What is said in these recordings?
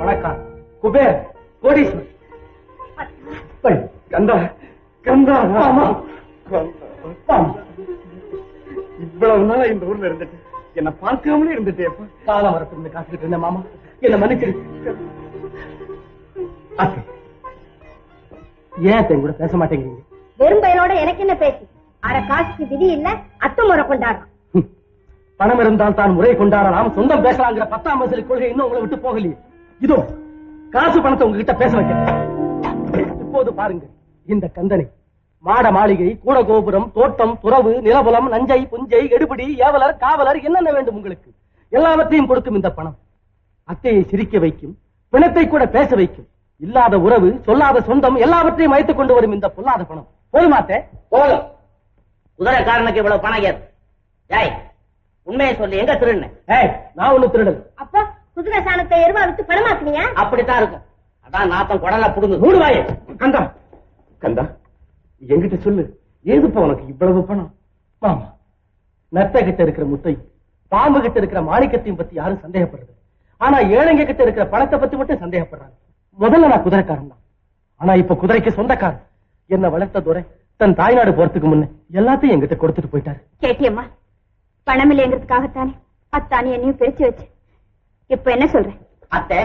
வணக்கம். குபேர் கோடீஸ்வரர். பை, கந்தா கந்தா ஆமா இவ்வளவு நாளா இந்த ஊர்ல இருந்துட்டு என்ன பார்க்காமலே இருந்துட்டேப்பா காலம் வரட்டும் காத்துக்கிட்டு இருந்தேன் மாமா. என்ன மன்னிச்சிரு. ஏன் என் கூட பேச மாட்டேங்கிறீங்க? வெறும் பயலோட எனக்கு என்ன பேச்சு? அரை காசுக்கு விதி இல்ல அத்து முறை கொண்டாடுறான். பணம் இருந்தால் தான் முறை கொண்டாடலாம். சொந்தம் பேசலாங்கிற பத்தாம் வசதி கொள்கை இன்னும் உங்களை விட்டு போகலையே. இதோ காசு பணத்தை உங்ககிட்ட பேச வைக்கிறேன். இப்போது பாருங்க இந்த கந்தனை. மாட மாளிகை கூட கோபுரம் தோட்டம் துறவு நிலபுலம் நஞ்சை புஞ்சை எடுபிடி ஏவலர் காவலர் என்னென்ன வேண்டும் உங்களுக்கு? எல்லாவற்றையும் கொடுக்கும் இந்த பணம். அத்தையை சிரிக்க வைக்கும் பிணத்தை கூட பேச வைக்கும். இல்லாத உறவு சொல்லாத சொந்தம் எல்லாவற்றையும் வைத்துக் கொண்டு வரும் இந்த பொல்லாத பணம். போதுமாத்தே போதும். குதிரைக்காரனுக்கு இவ்வளவு பணம் ஏது? ஏய் உண்மையை சொல்லி எங்க ஏய் நான் ஒண்ணு திருடல். அப்போ குதிரை சாணத்தை எருவா வித்து பணமாக்குனியா அப்படித்தான் இருக்கும். அதான் நாத்தம் குடல புடுங்கு மூடு வாயே. கந்தா. கந்தா என்கிட்ட சொல்லு. ஏதுப்பா உனக்கு இவ்வளவு பணம்? மாமா நத்த கிட்ட இருக்கிற முத்தை பாம்பு கிட்ட இருக்கிற மாணிக்கத்தையும் பத்தி யாரும் சந்தேகப்படுறது ஆனா ஏழைங்க கிட்ட இருக்கிற பணத்தை பத்தி மட்டும் சந்தேகப்படுறாங்க. முதல்ல நான் குதிரைக்காரன் தான். ஆனா இப்ப குதிரைக்கு சொந்தக்காரன். என்ன வளர்த்த துரை தன் தாய்நாடு போறதுக்கு முன்ன எல்லாத்தையும் என்கிட்ட கொடுத்துட்டு போயிட்டாரு. கேட்டியம்மா பணம் இல்லைங்கிறதுக்காகத்தானே அத்தானி என்னையும் பிரிச்சு வச்சு இப்ப என்ன சொல்றேன் அத்தை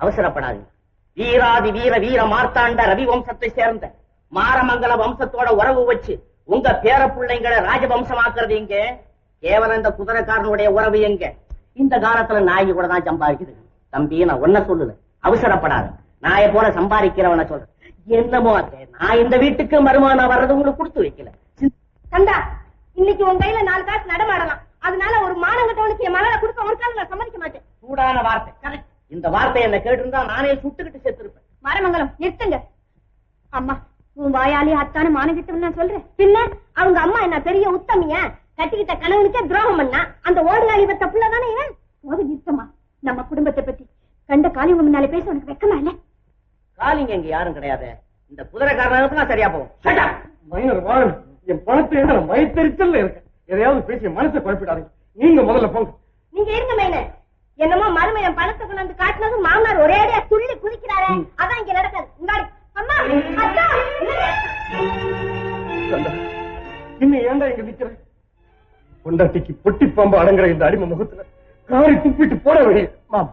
அவசரப்படாதீங்க வீராதி வீர வீர மார்த்தாண்ட ரவி வம்சத்தை சேர்ந்த மாரமங்கல வம்சத்தோட உறவு வச்சு உங்க பேர பிள்ளைங்களை ராஜவம்சமாக்குறது எங்க? கேவலம் இந்த குதிரைக்காரனுடைய உறவு எங்க? இந்த காலத்துல நாய் கூட தான் சம்பாதிக்குது. தம்பி நான் ஒன்ன சொல்லல. அவசரப்படாத. நாயை போல சம்பாதிக்கிறவன சொல்றேன் என்னமோ அத்தை நான் இந்த வீட்டுக்கு மருமான வர்றது உங்களுக்கு கொடுத்து வைக்கல. கந்தா இன்னைக்கு உன் கையில நாலு காசு நடமாடலாம். அதனால ஒரு மானங்கட்டவனுக்கு என் மகளை கொடுக்க ஒரு காலம் நான் சம்மதிக்க மாட்டேன். சூடான வார்த்தை. கரெக்ட் இந்த வார்த்தை என்ன கேட்டிருந்தா நானே சுட்டுக்கிட்டு செத்துருப்பேன். மரமங்கலம் நிறுத்துங்க. அம்மா உன் வாயாலே அத்தான மானங்கிட்ட நான் சொல்றேன். பின்ன அவங்க அம்மா என்ன பெரிய உத்தமிய? கட்டிக்கிட்ட கணவனுக்கே துரோகம் பண்ணா? அந்த ஓடுகாலி பத்த புள்ள தானே இவன்? போது நிறுத்தமா நம்ம குடும்பத்தை பத்தி. கண்ட காலி உங்க முன்னாலே பேச உனக்கு வெக்கமா இல்ல? காலிங்க இங்க யாரும் கிடையாது. இந்த குதிரைக்காரனுக்கு சரியா போகும். Shut up. மைனர் வாழன் என் பணத்தை நான் மயத்தெரிச்சல்ல இருக்கேன் எதையாவது பேசி மனசை குழப்பிடாதீங்க. நீங்க முதல்ல போங்க. என்னமோ மருமையன் பணத்தை கொண்டு வந்து காட்டினதும் மாமனார் ஒரே அடியா துள்ளி குதிக்கிறாரே. அதான் இங்க நடக்காது. இந்தாடி அம்மா இன்னும் ஏன்டா இங்க நிக்கிற? பொண்டாட்டிக்கு பொட்டி பாம்பு அடங்குற இந்த அடிமை முகத்துல காரி துப்பிட்டு போட வெளியே மாமா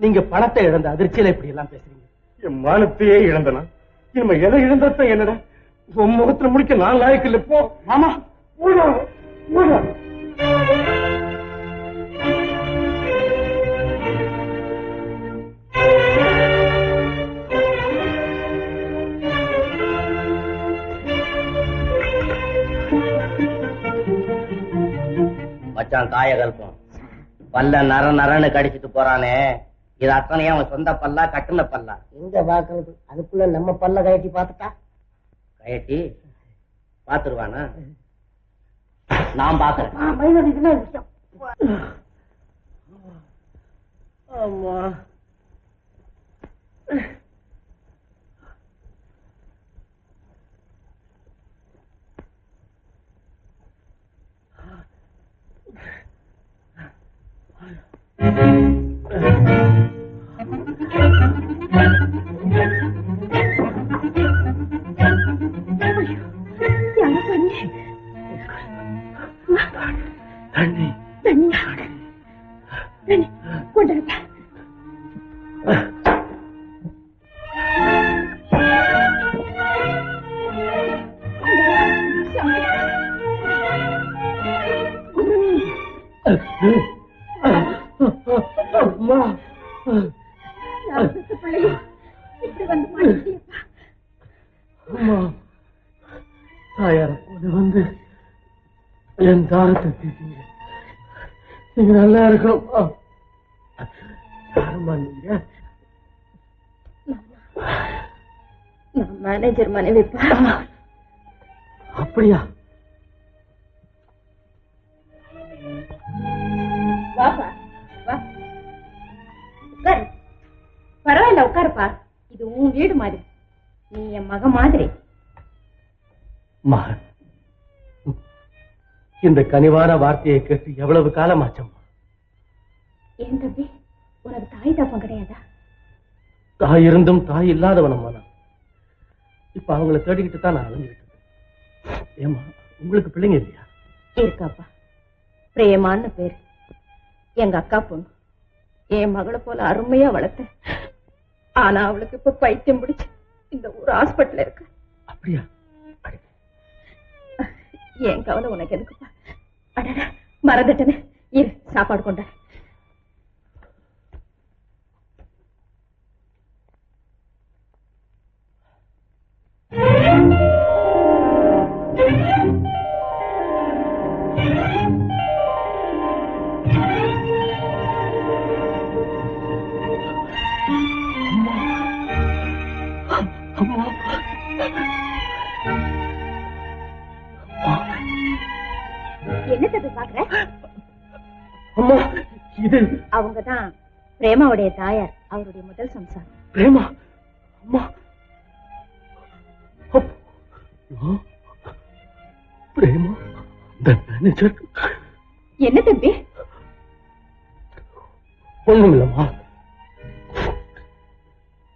நீங்க பணத்தை இழந்த அதிர்ச்சியில இப்படி எல்லாம் பேசுறீங்க. என் மானத்தையே இழந்தனா? இனிமே எதை இழந்தத்தான் என்னடா? உன் முகத்துல முடிக்க நான் லாயக்கு இல்ல போ. மாமா. போடா. மச்சான் தாய கல்பம் பல்ல நர நரன்னு கடிச்சிட்டு போறானே. இது அத்தனையும் அவன் சொந்த பல்லா கட்டுன பல்லா. எங்க பாக்குறது அதுக்குள்ள நம்ம பல்ல கழட்டி பார்த்துட்டா? கயட்டி பாத்துருவானா நான் பாக்குறேன் ஆமா தாயார வந்து என் தாரத்தை தீட்டீங்க. நீங்க நல்லா இருக்கணும். யாரம்மா நீங்க? நான் மேனேஜர் மனைவி அப்படியா? வாப்பா வா. உட்காரு. பரவாயில்ல உட்காருப்பா. இது உன் வீடு மாதிரி. நீ என் மக மாதிரி. மகன் இந்த கனிவான வார்த்தையை கேட்டு எவ்வளவு காலமாச்சம்மா? ஏன் தம்பி உனக்கு தாய் தப்பம் கிடையாதா? தாய் இருந்தும் தாய் இல்லாதவனம்மா நான். இப்ப அவங்கள தேடிக்கிட்டு தான் நான் அலைஞ்சுக்கிட்டு ஏமா உங்களுக்கு பிள்ளைங்க இல்லையா? இருக்காப்பா. பிரேமான்னு பேரு. எங்க அக்கா பொண்ணு. என் மகளை போல அருமையா வளர்த்தேன் ஆனா அவளுக்கு இப்ப பைத்தியம் பிடிச்சு இந்த ஊர் ஹாஸ்பிட்டல் இருக்கு. அப்படியா? என் கவலை உனக்கு எதுக்குப்பா? அடடா மறந்துட்டேனே. இரு சாப்பாடு கொண்ட அம்மா. என்ன தம்பி பாக்குற? அம்மா இது அவங்கதான் பிரேமாவுடைய தாயார் அவருடைய முதல் சம்சாரம். பிரேமா அம்மா. பிரேமா மேனேஜர் என்ன தம்பி? ஒண்ணும் இல்லம்மா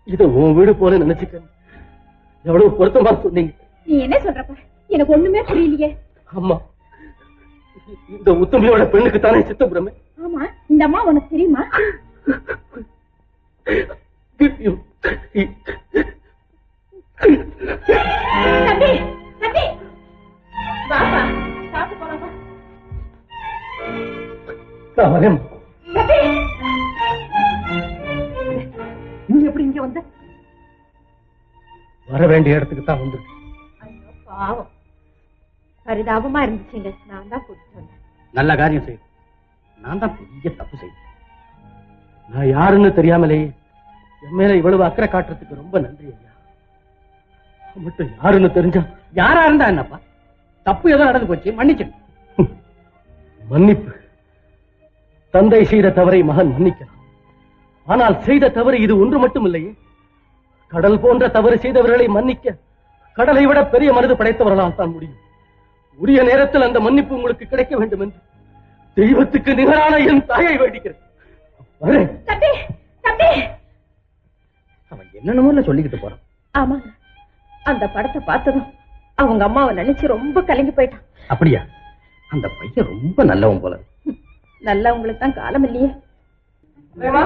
இத உன் வீடு போல நினைச்சுக்க. எவ்வளவு பொருத்தமா சொன்னீங்க. நீ என்ன சொல்றப்ப? எனக்கு ஒண்ணுமே புரியலையே. அம்மா இந்த உத்தமையோட பெண்ணுக்கு தானே சித்தப்புறமே? ஆமா இந்த அம்மா உனக்கு தெரியுமா? தம்பி தம்பி. வாப்பா சாப்பிட்டு போலாமா நான் வரேன் தம்பி. நீ எப்படி இங்க வந்த? வர வேண்டிய இடத்துக்கு தான் ஐயோ, பாவம். பரிதாபமா இருந்துச்சுங்க. நான் தான் கூட்டிட்டு வந்தேன் நல்ல காரியம் செய்யும் நான் தான் பெரிய தப்பு செய்தேன். நான் யாருன்னு தெரியாமலேயே என் மேல இவ்வளவு அக்கறை காட்டுறதுக்கு ரொம்ப நன்றி ஐயா. மட்டும் யாருன்னு தெரிஞ்சா யாரா இருந்தா என்னப்பா? தப்பு ஏதோ நடந்து போச்சு மன்னிச்சு மன்னிப்பு. தந்தை செய்த தவறை மகன் மன்னிக்கலாம். ஆனால் செய்த தவறு இது ஒன்று மட்டும் இல்லையே கடல் போன்ற தவறு செய்தவர்களை மன்னிக்க கடலை விட பெரிய மனது படைத்தவர்களால் தான் முடியும். உரிய நேரத்தில் அந்த மன்னிப்பு உங்களுக்கு கிடைக்க வேண்டும் என்று தெய்வத்துக்கு நிகரான என் தாயை வேண்டிக்கிறேன். அவன் என்னென்னமோ சொல்லிக்கிட்டு போறான். ஆமாங்க அந்த படத்தை பார்த்ததும் அவங்க அம்மாவை நினைச்சு ரொம்ப கலங்கி போயிட்டான். அப்படியா? அந்த பையன் ரொம்ப நல்லவன் போல. நல்லவங்களுக்கு தான் காலம் இல்லையே. பிரேமா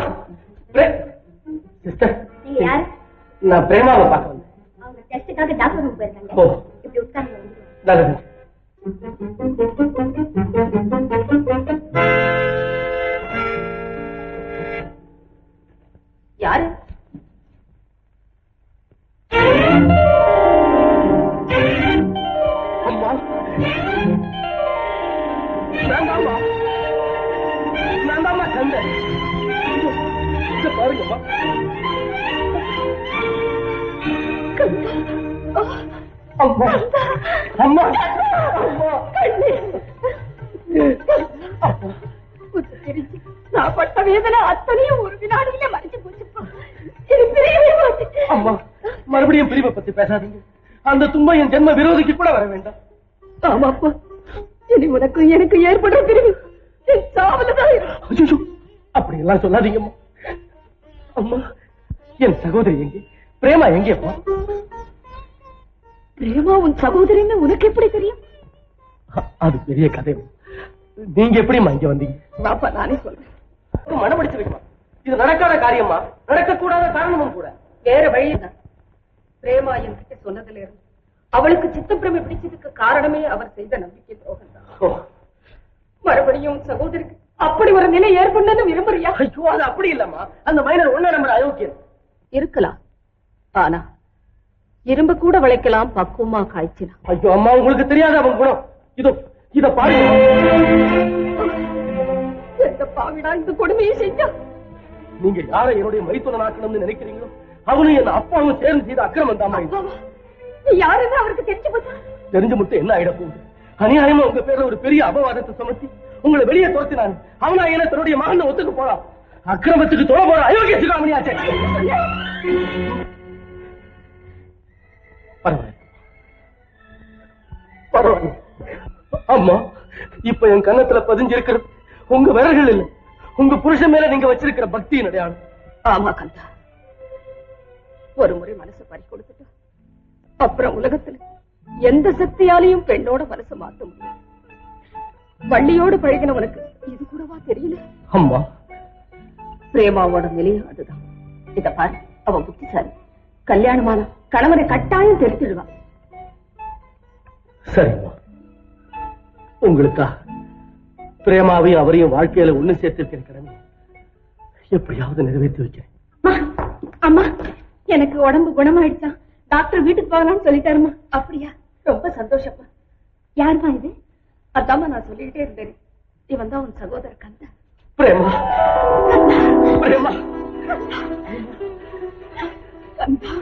நான் பிரேமாவை பார்க்க வந்தேன். அவங்க டெஸ்டுக்காக டாக்டர் போயிருக்காங்க. இப்படி உட்கார்ந்து நல்லது. யாரு? அம்மா. நான் தாம்மா நான் தாம்மா கந்தன் இங்க பாருங்கம்மா அம்மா. அம்மா. நான் பட்ட வேதனை அத்தனையும் ஒரு வினாடியில மறைச்சு மாட்டேங்குது. அம்மா மறுபடியும் பிரிவை பத்தி பேசாதீங்க. அந்த துன்பம் என் ஜென்ம விரோதிக்கு கூட வர வேண்டாம். ஆமாப்பா இனி உனக்கும் எனக்கு ஏற்படுற பிரிவு என் சாவலதான் அப்படி எல்லாம் சொல்லாதீங்கம்மா. அம்மா என் சகோதரி எங்கே? பிரேமா எங்கேப்பா பிரேமா உன் சகோதரின்னு உனக்கு எப்படி தெரியும்? அது பெரிய கதை. நீங்க எப்படிம்மா இங்க வந்தீங்க? வாப்பா நானே சொல்றேன். மனமடிச்சு வைக்கமா? இது நடக்காத காரியமா நடக்கக்கூடாத காரணமும் கூட. வேற வழி பிரேமா என்கிட்ட சொன்னதுல இருந்து அவளுக்கு சித்தப்பிரமை பிடிச்சதுக்கு காரணமே அவர் செய்த நம்பிக்கை துரோகம் தான் மறுபடியும் சகோதரிக்கு அப்படி ஒரு நிலை ஏற்படணும்னு விரும்புறியா? ஐயோ அது அப்படி இல்லம்மா. அந்த மைனர் ஒண்ணு நம்பர் அயோக்கியன். இருக்கலாம். ஆனா இரும்பு கூட விளைக்கலாம் பக்குவமா காய்ச்சினா ஐயோ அம்மா உங்களுக்கு தெரியாத அவன் குணம்? இதோ இத பாருங்க எந்த பாவிடா இந்த கொடுமையை செஞ்சா? நீங்க யாரை என்னுடைய மைத்துனன் ஆக்கணும்னு நினைக்கிறீங்களோ அவனும் என் அப்பாவும் சேர்ந்து செய்த அக்கிரமம் தான் யாருன்னு அவருக்கு தெரிஞ்சு போச்சா? தெரிஞ்சு மட்டும் என்ன ஆயிட போகுது? அநியாயமா உங்க பேர்ல ஒரு பெரிய அபவாதத்தை சுமத்தி உங்களை வெளியே துரத்தினான் அவனா என்ன தன்னுடைய மகன் ஒத்துக்கு போறான் அக்கிரமத்துக்கு தொலை போற? அயோக்கிய சிகாமணியாச்சே பரவாயில்ல. அம்மா இப்ப என் கன்னத்துல பதிஞ்சிருக்கிறது உங்க விரல்கள் இல்ல. உங்க புருஷன் மேல நீங்க வச்சிருக்கிற பக்தியின் அடையாளம். ஆமா கந்தா. ஒரு முறை மனசை பறி கொடுத்துட்டா. அப்புறம் உலகத்துல எந்த சக்தியாலையும் பெண்ணோட மனசை மாத்த முடியும் வள்ளியோடு பழகினவனுக்கு இது கூடவா தெரியல? அம்மா. பிரேமாவோட நிலையும் அதுதான். இத பாரு அவ புத்திசாலி. கல்யாணமான? கணவனை கட்டாயம் தெரிஞ்சிடுவான் சரிம்மா. உங்களுக்கா பிரேமாவையும் அவரையும் வாழ்க்கையில ஒண்ணு சேர்த்திருக்கிற கடமை எப்படியாவது நிறைவேற்றி வைக்கிறேன். அம்மா, எனக்கு உடம்பு குணமாயிடுச்சான் டாக்டர் வீட்டுக்கு போகலாம்னு சொல்லிட்டாருமா அப்படியா? ரொம்ப சந்தோஷமா யாருமா இது? அதாம்மா நான் சொல்லிக்கிட்டே இருந்தேன். இவன் தான் உன் சகோதர கந்தா. பிரேமா. பிரேமா. கந்தா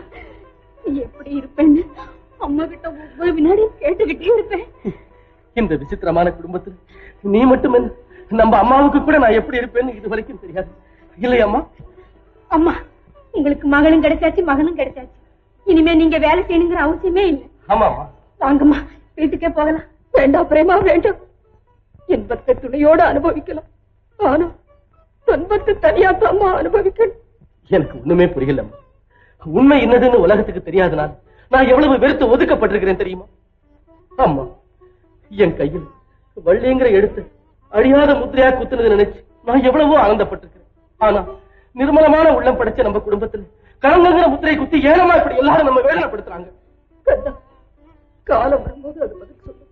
நீ எப்படி இருப்பேன்னு அம்மா கிட்ட ஒவ்வொரு வினாடியும் கேட்டுக்கிட்டே இருப்பேன். இந்த விசித்திரமான குடும்பத்தில் நீ மட்டும் என்ன நம்ம அம்மாவுக்கு கூட நான் எப்படி இருப்பேன்னு இது வரைக்கும் தெரியாது. இல்லையம்மா அம்மா? உங்களுக்கு மகளும் கிடைச்சாச்சு மகனும் கிடைச்சாச்சு. இனிமே நீங்க வேலை செய்யணுங்கிற அவசியமே இல்லை. ஆமாம்மா. வாங்கம்மா வீட்டுக்கே போகலாம். வேண்டாம் பிரேமா வேண்டாம் இன்பத்தை துணையோட அனுபவிக்கலாம். ஆனா துன்பத்தை தனியா அனுபவிக்கணும். எனக்கு ஒண்ணுமே புரியலம்மா. உண்மை என்னதுன்னு உலகத்துக்கு தெரியாதனால் நான் எவ்வளவு வெறுத்து ஒதுக்கப்பட்டிருக்கிறேன் தெரியுமா? அம்மா என் கையில் வள்ளிங்கிற எடுத்து அழியாத முத்திரையா குத்துனது நினைச்சு நான் எவ்வளவோ ஆனந்தப்பட்டிருக்கிறேன். ஆனா நிர்மலமான உள்ளம் படைச்ச நம்ம குடும்பத்துல கலங்கங்கிற முத்திரை குத்தி ஏனமா இப்படி எல்லாரும் நம்ம வேதனைப்படுத்துறாங்க? காலம் வரும்போது அது பதில் சொல்லும்